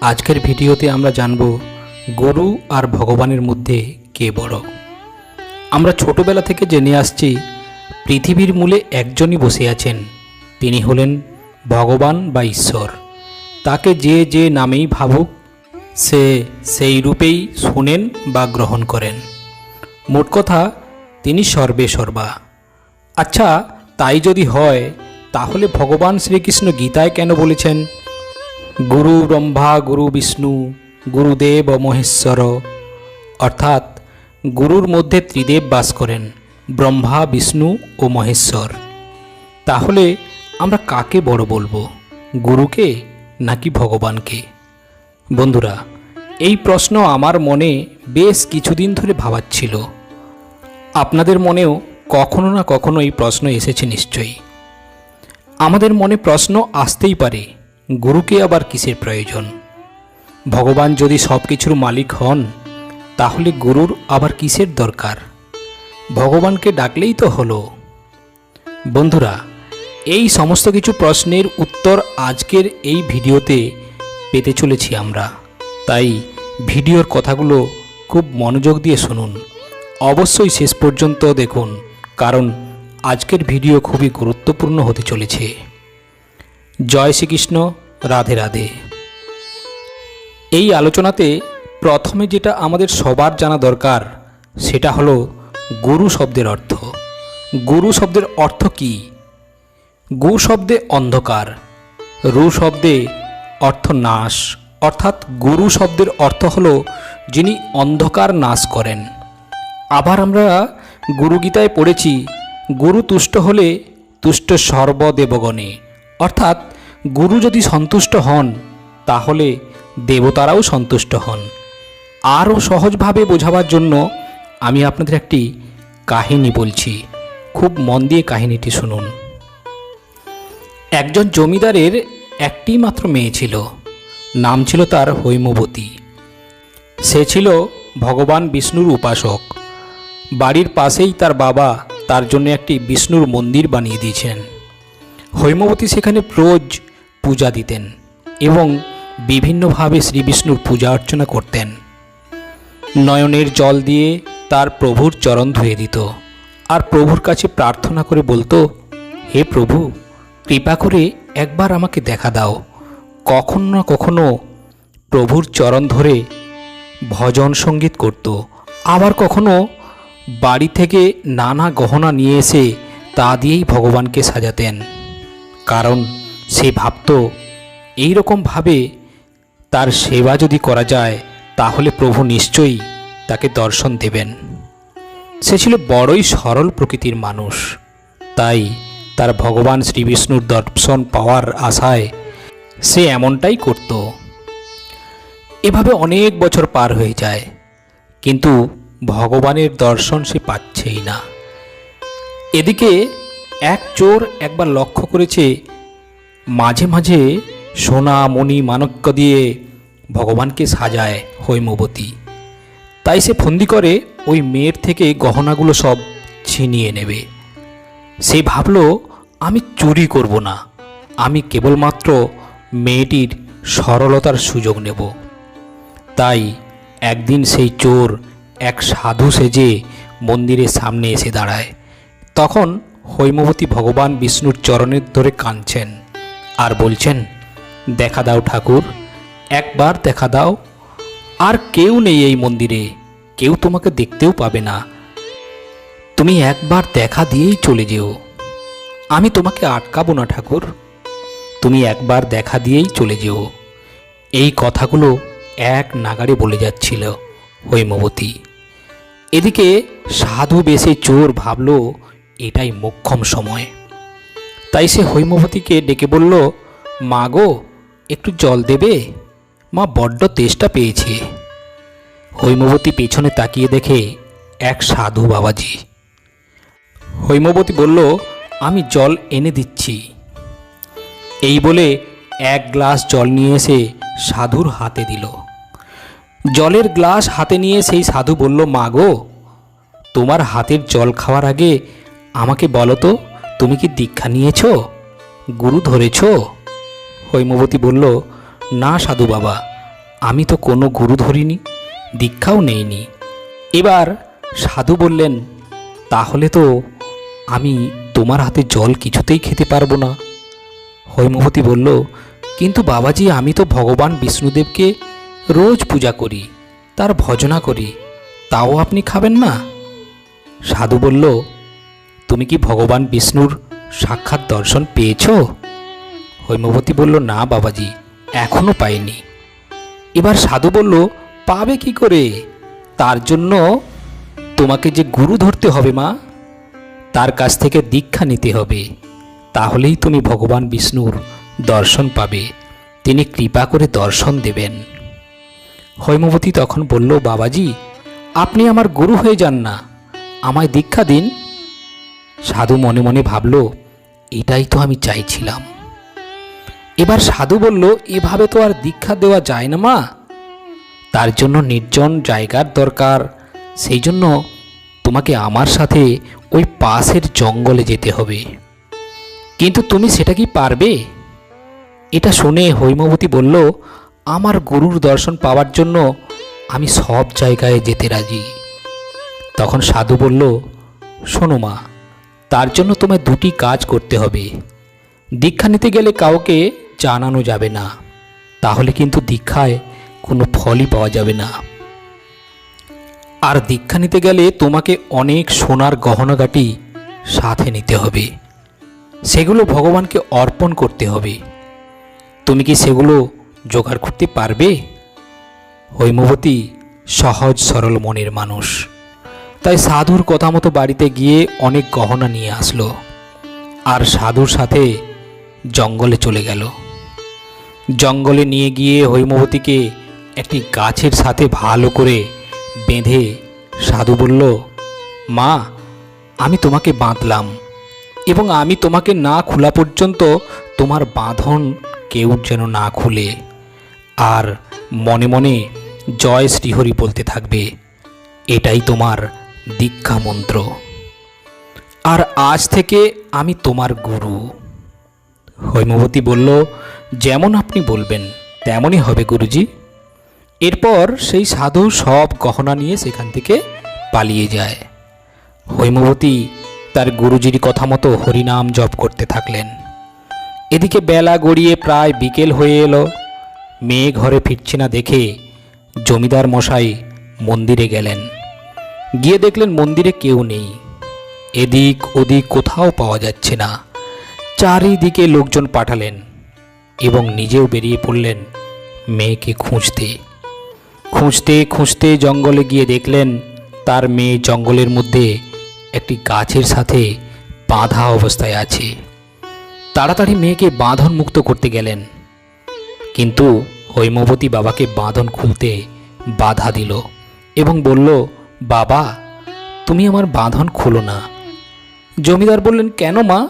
আজকের ভিডিওতে আমরা জানব গরু আর ভগবানের মধ্যে কে বড়। আমরা ছোটবেলা থেকে জেনে আসছি, পৃথিবীর মূলে একজনই বসে আছেন। তিনি হলেন ভগবান বা ঈশ্বর। তাকে যে যে নামেই ভাবুক, সে সেই রূপেই শোনেন বা গ্রহণ করেন। মোট কথা, তিনি সর্বে সর্বা। আচ্ছা তাই যদি হয়, তাহলে ভগবান শ্রীকৃষ্ণ গীতায় কেন বলেছেন? গুরু ব্রহ্মা, গুরু বিষ্ণু গুরুদেব মহেশ্বর। অর্থাৎ গুরুর মধ্যে ত্রিদেব বাস করেন, ব্রহ্মা, বিষ্ণু ও মহেশ্বর। তাহলে আমরা কাকে বড় বলব, গুরুকে নাকি ভগবানকে? বন্ধুরা, এই প্রশ্ন আমার মনে বেশ কিছুদিন ধরে ভাবাচ্ছিল। আপনাদের মনেও কখনো না কখনো এই প্রশ্ন এসেছে নিশ্চয়ই। আমাদের মনে প্রশ্ন আসতেই পারে গুরুকে আবার কিসের প্রয়োজন? ভগবান যদি সব কিছুর মালিক হন, তাহলে গুরুর আবার কিসের দরকার? ভগবানকে ডাকলেই তো হলো। বন্ধুরা, এই সমস্ত কিছু প্রশ্নের উত্তর আজকের এই ভিডিওতে পেতে চলেছি আমরা। তাই ভিডিওর কথাগুলো খুব মনোযোগ দিয়ে শুনুন। অবশ্যই শেষ পর্যন্ত দেখুন, কারণ আজকের ভিডিও খুবই গুরুত্বপূর্ণ হতে চলেছে। জয় শ্রীকৃষ্ণ, রাধে রাধে। এই আলোচনাতে প্রথমে যেটা আমাদের সবার জানা দরকার, সেটা হলো গুরু শব্দের অর্থ। গুরু শব্দের অর্থ কী? গু শব্দে অন্ধকার, রু শব্দে অর্থ নাশ, অর্থাৎ গুরু শব্দের অর্থ হলো যিনি অন্ধকার নাশ করেন। আবার আমরা গুরুগীতায় পড়েছি, গুরু তুষ্ট হলে তুষ্ট সর্বদেবগণে। অর্থাৎ গুরু যদি সন্তুষ্ট হন, তাহলে দেবতারাও সন্তুষ্ট হন। আরও সহজভাবে বোঝাবার জন্য আমি আপনাদের একটি কাহিনী বলছি। খুব মন দিয়ে কাহিনীটি শুনুন। একজন জমিদারের একটি মাত্র মেয়ে ছিল। নাম ছিল তার হৈমবতী। সে ছিল ভগবান বিষ্ণুর উপাসক। বাড়ির পাশেই তার বাবা তার জন্য একটি বিষ্ণুর মন্দির বানিয়ে দিয়েছেন। হৈমবতী সেখানে রোজ পূজা দিতেন এবং বিভিন্নভাবে শ্রী বিষ্ণুর পূজা অর্চনা করতেন। নয়নের জল দিয়ে তার প্রভুর চরণ ধুয়ে দিত। আর প্রভুর কাছে প্রার্থনা করে বলতো, হে প্রভু, কৃপা করে একবার আমাকে দেখা দাও। কখনো না কখনো প্রভুর চরণ ধরে ভজন সংগীত করত। আবার কখনো বাড়ি থেকে নানা গহনা নিয়ে এসে তা দিয়েই ভগবানকে সাজাতেন। কারণ সে ভাবত এই রকমভাবে তার সেবা যদি করা যায়, তাহলে প্রভু নিশ্চয়ই তাকে দর্শন দেবেন। সে ছিল বড়ই সরল প্রকৃতির মানুষ। তাই তার ভগবান শ্রী বিষ্ণুর দর্শন পাওয়ার আশায় সে এমনটাই করত। এভাবে অনেক বছর পার হয়ে যায়, কিন্তু ভগবানের দর্শন সে পাচ্ছেই না। এদিকে এক চোর একবার লক্ষ্য করেছে, মাঝে মাঝে সোনা মণি মানক্য দিয়ে ভগবানকে সাজায় হৈমবতী। তাই সে ফন্দি করে ওই মেয়ের থেকে গহনাগুলো সব ছিনিয়ে নেবে। সে ভাবল, আমি চুরি করব না। আমি কেবলমাত্র মেয়েটির সরলতার সুযোগ নেব। তাই একদিন সেই চোর এক সাধু সেজে মন্দিরের সামনে এসে দাঁড়ায়। তখন হৈমবতী ভগবান বিষ্ণুর চরণের ধরে কাঁদছেন আর বলছেন, দেখা দাও ঠাকুর, একবার দেখা দাও। আর কেউ নেই এই মন্দিরে, কেউ তোমাকে দেখতেও পাবে না। তুমি একবার দেখা দিয়েই চলে যেও। আমি তোমাকে আটকাবো না ঠাকুর। তুমি একবার দেখা দিয়েই চলে যেও। এই কথাগুলো এক নাগারে বলে যাচ্ছিল হৈমবতী। এদিকে সাধু বেশে চোর ভাবল এটাই মোক্ষম সময়। তাই সে হৈমবতীকে ডেকে বলল, মা গো, একটু জল দেবে? মা বড্ড তেষ্টা পেয়েছে। হৈমবতী পেছনে তাকিয়ে দেখে এক সাধু বাবাজি। হৈমবতী বলল, আমি জল এনে দিচ্ছি। এই বলে এক গ্লাস জল নিয়ে এসে সাধুর হাতে দিল। জলের গ্লাস হাতে নিয়ে সেই সাধু বলল, মা গো, তোমার হাতের জল খাওয়ার আগে আমাকে বলো তো, তুমি কি দীক্ষা নিয়েছো? গুরু ধরেছ? হৈমবতী বলল, না সাধু বাবা, আমি তো কোনো গুরু ধরিনি, দীক্ষাও নেইনি। এবার সাধু বললেন, তাহলে তো আমি তোমার হাতে জল কিছুতেই খেতে পারব না। হৈমবতী বলল, কিন্তু বাবাজি, আমি তো ভগবান বিষ্ণুদেবকে রোজ পূজা করি, তার ভজনা করি, তাও আপনি খাবেন না? সাধু বলল তুমি কি ভগবান বিষ্ণুর সাক্ষাৎ দর্শন পেয়েছ? হৈমবতী বলল, না বাবাজি, এখনও পাইনি। এবার সাধু বলল, পাবে কি করে? তার জন্য তোমাকে যে গুরু ধরতে হবে মা, তার কাছ থেকে দীক্ষা নিতে হবে। তাহলেই তুমি ভগবান বিষ্ণুর দর্শন পাবে। তিনি কৃপা করে দর্শন দেবেন। হৈমবতী তখন বলল, বাবাজি, আপনি আমার গুরু হয়ে যান না। আমায় দীক্ষা দিন সাধু মনে মনে ভাবল, এটাই তো আমি চাইছিলাম। এবার সাধু বলল, এভাবে তো আর দীক্ষা দেওয়া যায় না মা। তার জন্য নির্জন জায়গার দরকার। সেই জন্য তোমাকে আমার সাথে ওই পাশের জঙ্গলে যেতে হবে। কিন্তু তুমি সেটা কি পারবে? এটা শুনে হৈমবতী বলল, আমার গুরুর দর্শন পাওয়ার জন্য আমি সব জায়গায় যেতে রাজি। তখন সাধু বলল, শোনো মা তার জন্য তোমায় দুটি কাজ করতে হবে। দীক্ষা নিতে গেলে কাউকে জানানো যাবে না। তাহলে কিন্তু দীক্ষায় কোনো ফলই পাওয়া যাবে না। আর দীক্ষা নিতে গেলে তোমাকে অনেক সোনার গহনাগাটি সাথে নিতে হবে। সেগুলো ভগবানকে অর্পণ করতে হবে। তুমি কি সেগুলো জোগাড় করতে পারবে? হৈমবতী সহজ সরল মনের মানুষ। তাই সাধুর কথা মতো বাড়িতে গিয়ে অনেক গহনা নিয়ে আসলো আর সাধুর সাথে জঙ্গলে চলে গেল। জঙ্গলে নিয়ে গিয়ে হৈমবতীকে একটি গাছের সাথে ভালো করে বেঁধে সাধু বলল, মা, আমি তোমাকে বাঁধলাম এবং আমি তোমাকে না খোলা পর্যন্ত তোমার বাঁধন কেউ যেন না খুলে আর মনে মনে জয় শ্রীহরি বলতে থাকবে। এটাই তোমার দীক্ষা মন্ত্র আর আজ থেকে আমি তোমার গুরু। হৈমবতী বলল, যেমন আপনি বলবেন, তেমনই হবে গুরুজি। এরপর সেই সাধু সব গহনা নিয়ে সেখান থেকে পালিয়ে যায়। হৈমবতী তার গুরুজির কথা মতো হরিনাম জপ করতে থাকলেন। এদিকে বেলা গড়িয়ে প্রায় বিকেল হয়ে এলো। মেয়ে ঘরে ফিরছে না দেখে জমিদার মশাই মন্দিরে গেলেন। গিয়ে দেখলেন মন্দিরে কেউ নেই। এদিক ওদিক কোথাও পাওয়া যাচ্ছে না। চারিদিকে লোকজন পাঠালেন এবং নিজেও বেরিয়ে পড়লেন মেয়েকে খুঁজতে। খুঁজতে খুঁজতে জঙ্গলে গিয়ে দেখলেন তার মেয়ে জঙ্গলের মধ্যে একটি গাছের সাথে বাঁধা অবস্থায় আছে। তাড়াতাড়ি মেয়েকে বাঁধন মুক্ত করতে গেলেন। কিন্তু হৈমবতী বাবাকে বাঁধন খুলতে বাধা দিল এবং বলল বাবা, তুমি আমার বাঁধন খুলো না। জমিদার বললেন, কেন মা?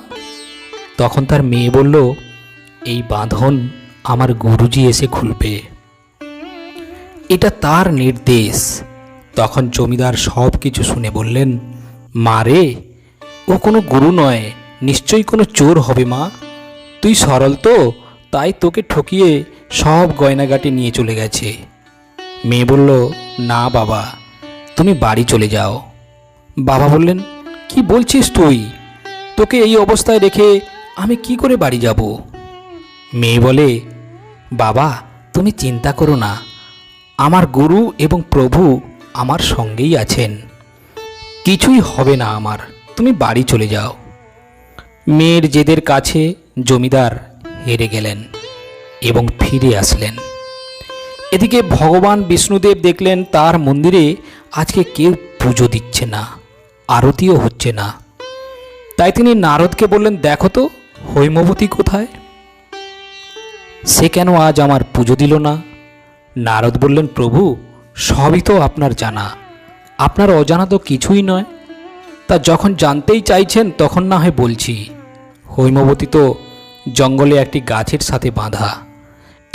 তখন তার মেয়ে বলল, এই বাঁধন আমার গুরুজি এসে খুলবে। এটা তার নির্দেশ। তখন জমিদার সব কিছু শুনে বললেন, মা রে, ও কোনো গুরু নয়, নিশ্চয়ই কোনো চোর হবে মা। তুই সরল তো, তাই তোকে ঠকিয়ে সব গয়নাগাটি নিয়ে চলে গেছে। মেয়ে বলল, না বাবা তুমি বাড়ি চলে যাও। বাবা বললেন, কি বলছিস তুই? তোকে এই অবস্থায় রেখে আমি কি করে বাড়ি যাব? মেয়ে বলে, বাবা, তুমি চিন্তা করো না। আমার গুরু এবং প্রভু আমার সঙ্গেই আছেন। কিছুই হবে না আমার। তুমি বাড়ি চলে যাও। মেয়ের জেদের কাছে জমিদার হেরে গেলেন এবং ফিরে আসলেন। এদিকে ভগবান বিষ্ণুদেব দেখলেন তার মন্দিরে আজকে কেউ পুজো দিচ্ছে না, আরতিও হচ্ছে না। তাই তিনি নারদকে বললেন, দেখো তো, হৈমবতী কোথায়? সে কেন আজ আমার পুজো দিল না? নারদ বললেন, প্রভু, সবই তো আপনার জানা। আপনার অজানা তো কিছুই নয়। তা যখন জানতেই চাইছেন, তখন না হয় বলছি। হৈমবতী তো জঙ্গলে একটি গাছের সাথে বাঁধা।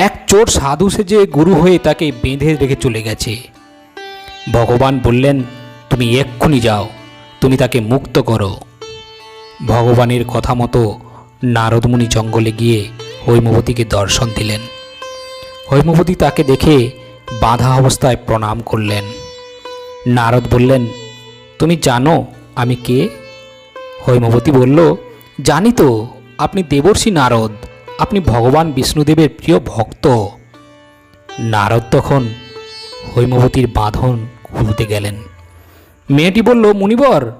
এক চোর সাধু সেজে গুরু হয়ে তাকে বেঁধে রেখে চলে গেছে। ভগবান বললেন, তুমি এক্ষুনি যাও, তুমি তাকে মুক্ত করো। ভগবানের কথা মতো নারদমুনি জঙ্গলে গিয়ে হৈমবতীকে দর্শন দিলেন। হৈমবতী তাকে দেখে বাঁধা অবস্থায় প্রণাম করলেন। নারদ বললেন, তুমি জানো আমি কে? হৈমবতী বলল, জানি তো, আপনি দেবর্ষি নারদ। আপনি ভগবান বিষ্ণুদেবের প্রিয় ভক্ত। নারদ তখন হৈমবতীর বাঁধন খুলতে গেলেন। মেয়েটি বলল, মুনিবর,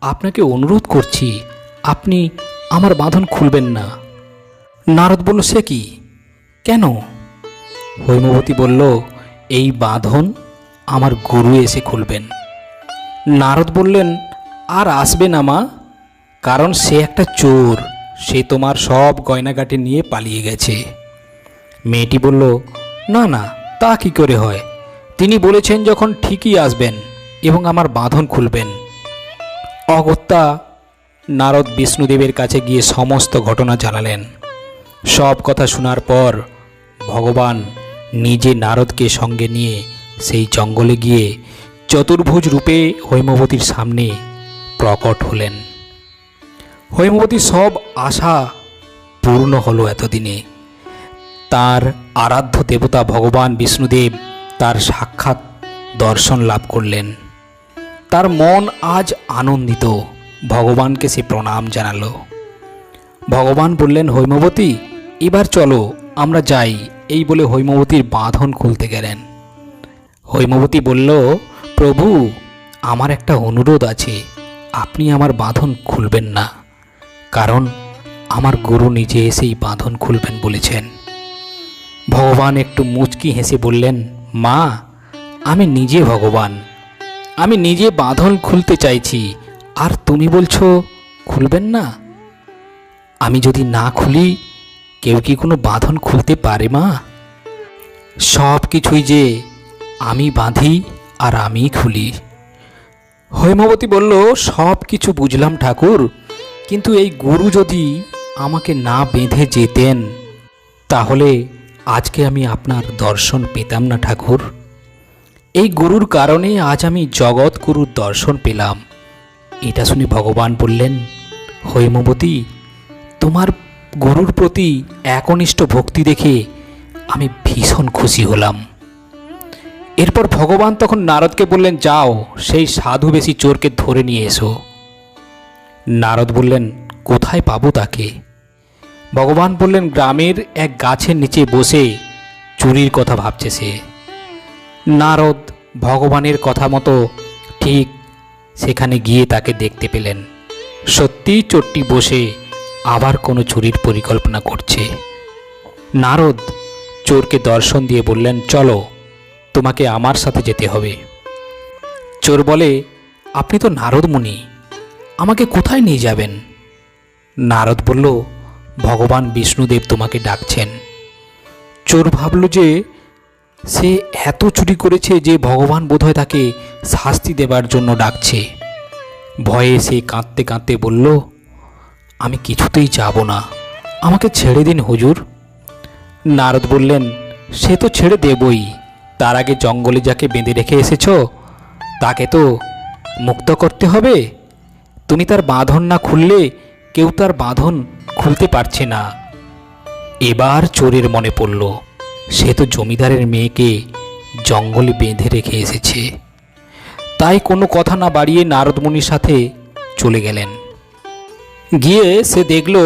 আপনাকে অনুরোধ করছি, আপনি আমার বাঁধন খুলবেন না। নারদ বলল, সে কি? কেন? হৈমবতী বলল, এই বাঁধন আমার গুরু এসে খুলবেন। নারদ বললেন, আর আসবে না মা, কারণ সে একটা চোর। সে তোমার সব গয়নাগাটি নিয়ে পালিয়ে গেছে। মেয়েটি বলল, না না, তা কি করে হয়? তিনি বলেছেন যখন ঠিকই আসবেন এবং আমার বাঁধন খুলবেন। অগত্যা নারদ বিষ্ণুদেবের কাছে গিয়ে সমস্ত ঘটনা জানালেন। সব কথা শোনার পর ভগবান নিজে নারদকে সঙ্গে নিয়ে সেই জঙ্গলে গিয়ে চতুর্ভুজ রূপে হৈমবতীর সামনে প্রকট হলেন। হৈমবতীর সব আশা পূর্ণ হলো এতদিনে। তার আরাধ্য দেবতা ভগবান বিষ্ণুদেব তার সাক্ষাৎ দর্শন লাভ করলেন। তার মন আজ আনন্দিত, ভগবানকে সে প্রণাম জানালো। ভগবান বললেন, হৈমবতী, এবার চলো, আমরা যাই। এই বলে হৈমবতীর বাঁধন খুলতে গেলেন। হৈমবতী বলল, প্রভু, আমার একটা অনুরোধ আছে। আপনি আমার বাঁধন খুলবেন না। কারণ আমার গুরু নিজে এসেই বাঁধন খুলবেন বলেছেন। ভগবান একটু মুচকি হেসে বললেন, মা, আমি নিজে ভগবান। আমি নিজে বাঁধন খুলতে চাইছি। আর তুমি বলছো, খুলবেন না? আমি যদি না খুলি, কেউ কি কোনো বাঁধন খুলতে পারে, মা? সব কিছুই যে আমি বাঁধি আর আমি খুলি। হৈমবতী বলল, সব কিছু বুঝলাম ঠাকুর। কিন্তু এই গুরু যদি আমাকে না বেঁধে যেতেন, তাহলে আজকে আমি আপনার দর্শন পেতাম না, ঠাকুর। এই গুরুর কারণে আজ আমি জগৎ গুরুর দর্শন পেলাম। এটা শুনে ভগবান বললেন হৈমবতী তোমার গুরুর প্রতি একনিষ্ঠ ভক্তি দেখে আমি ভীষণ খুশি হলাম। এরপর ভগবান তখন নারদকে বললেন, যাও, সেই সাধু বেশি চোরকে ধরে নিয়ে এসো। নারদ বললেন, কোথায় পাবো তাকে? ভগবান বললেন, গ্রামের এক গাছের নিচে বসে চুরির কথা ভাবছে সে। নারদ ভগবানের কথা মতো ঠিক সেখানে গিয়ে তাকে দেখতে পেলেন। সত্যিই চোরটি বসে আবার কোনো চুরির পরিকল্পনা করছে। নারদ চোরকে দর্শন দিয়ে বললেন, চলো, তোমাকে আমার সাথে যেতে হবে। চোর বলে, আপনি তো নারদ মুনি আমাকে কোথায় নিয়ে যাবেন? নারদ বলল, ভগবান বিষ্ণুদেব তোমাকে ডাকছেন। চোর ভাবল যে সে এত চুরি করেছে যে ভগবান বোধহয় তাকে শাস্তি দেবার জন্য ডাকছে। ভয়ে সে কাঁদতে কাঁদতে বলল, আমি কিছুতেই যাব না। আমাকে ছেড়ে দিন হুজুর। নারদ বললেন, সে তো ছেড়ে দেবই। তার আগে জঙ্গলে যাকে বেঁধে রেখে এসেছ, তাকে তো মুক্ত করতে হবে? তুমি তার বাঁধন না খুললে কেউ তার বাঁধন খুলতে পারছে না। এবার চোরের মনে পড়ল, সে তো জমিদারের মেয়েকে জঙ্গলে বেঁধে রেখে এসেছে। তাই কোনো কথা না বাড়িয়ে নারদমুনির সাথে চলে গেলেন। গিয়ে সে দেখল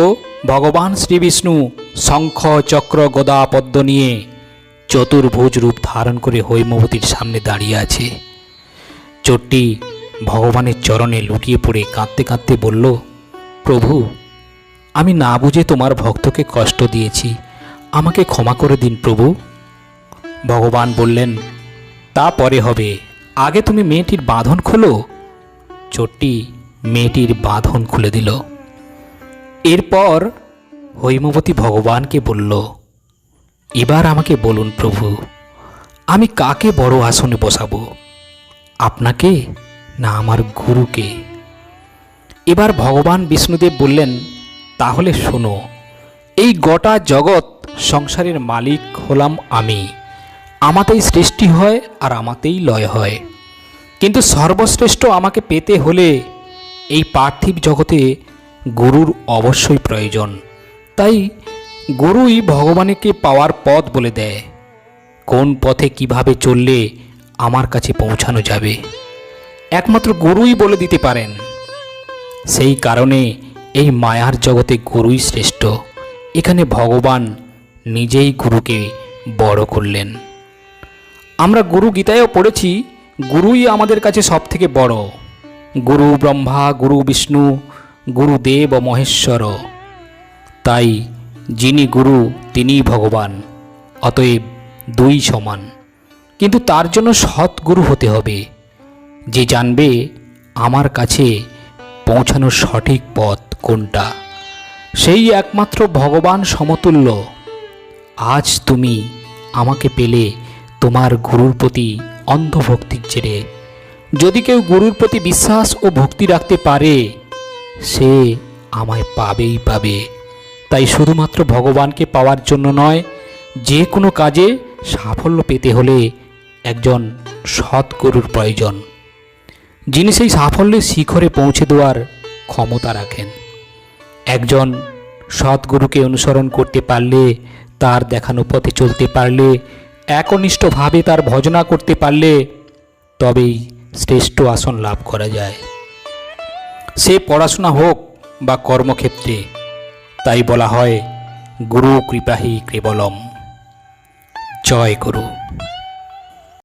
ভগবান শ্রীবিষ্ণু শঙ্খ, চক্র, গদা, পদ্ম নিয়ে চতুর্ভুজ রূপ ধারণ করে হৈমবতীর সামনে দাঁড়িয়ে আছে। চোরটি ভগবানের চরণে লুটিয়ে পড়ে কাঁদতে কাঁদতে বলল, প্রভু, আমি না বুঝে তোমার ভক্তকে কষ্ট দিয়েছি। আমাকে ক্ষমা করে দিন প্রভু। ভগবান বললেন, তা পরে হবে। আগে তুমি মেয়েটির বাঁধন খোলো। চোরটি মেয়েটির বাঁধন খুলে দিল। এরপর হৈমবতী ভগবানকে বলল, এবার আমাকে বলুন প্রভু, আমি কাকে বড় আসনে বসাবো? আপনাকে না আমার গুরুকে। এবার ভগবান বিষ্ণুদেব বললেন, তাহলে শোনো, এই গোটা জগৎ সংসারের মালিক হলাম আমি। আমাতেই সৃষ্টি হয় আর আমাতেই লয় হয়। কিন্তু সর্বশ্রেষ্ঠ আমাকে পেতে হলে এই পার্থিব জগতে গুরুর অবশ্যই প্রয়োজন। তাই গুরুই ভগবানকে পাওয়ার পথ বলে দেয়। কোন পথে কীভাবে চললে আমার কাছে পৌঁছানো যাবে? একমাত্র গুরুই বলে দিতে পারেন। সেই কারণে এই মায়ার জগতে গুরুই শ্রেষ্ঠ। এখানে ভগবান নিজেই গুরুকে বড় করলেন। আমরা গুরু গীতায়ও পড়েছি, গুরুই আমাদের কাছে সব থেকে বড়। গুরু ব্রহ্মা, গুরু বিষ্ণু গুরুদেব ও মহেশ্বর। তাই যিনি গুরু, তিনিই ভগবান, অতএব দুই সমান। কিন্তু তার জন্য সৎগুরু হতে হবে। যে জানবে আমার কাছে পৌঁছানোর সঠিক পথ কোনটা। সেই একমাত্র ভগবান সমতুল্য। আজ তুমি আমাকে পেলে তোমার গুরুর প্রতি অন্ধভক্তির জেরে। যদি কেউ গুরুর প্রতি বিশ্বাস ও ভক্তি রাখতে পারে, সে আমায় পাবেই পাবে। তাই শুধুমাত্র ভগবানকে পাওয়ার জন্য নয়, যে কোনো কাজে সাফল্য পেতে হলে একজন সৎ গুরুর প্রয়োজন। যিনি সেই সাফল্যের শিখরে পৌঁছে দেওয়ার ক্ষমতা রাখেন। একজন সৎগুরুকে অনুসরণ করতে পারলে, তার দেখানো পথে চলতে পারলে, একনিষ্ঠভাবে তার ভজনা করতে পারলে, তবেই শ্রেষ্ঠ আসন লাভ করা যায়। সে পড়াশোনা হোক বা কর্মক্ষেত্রে, তাই বলা হয়, গুরু কৃপাহি কেবলম। জয় গুরু।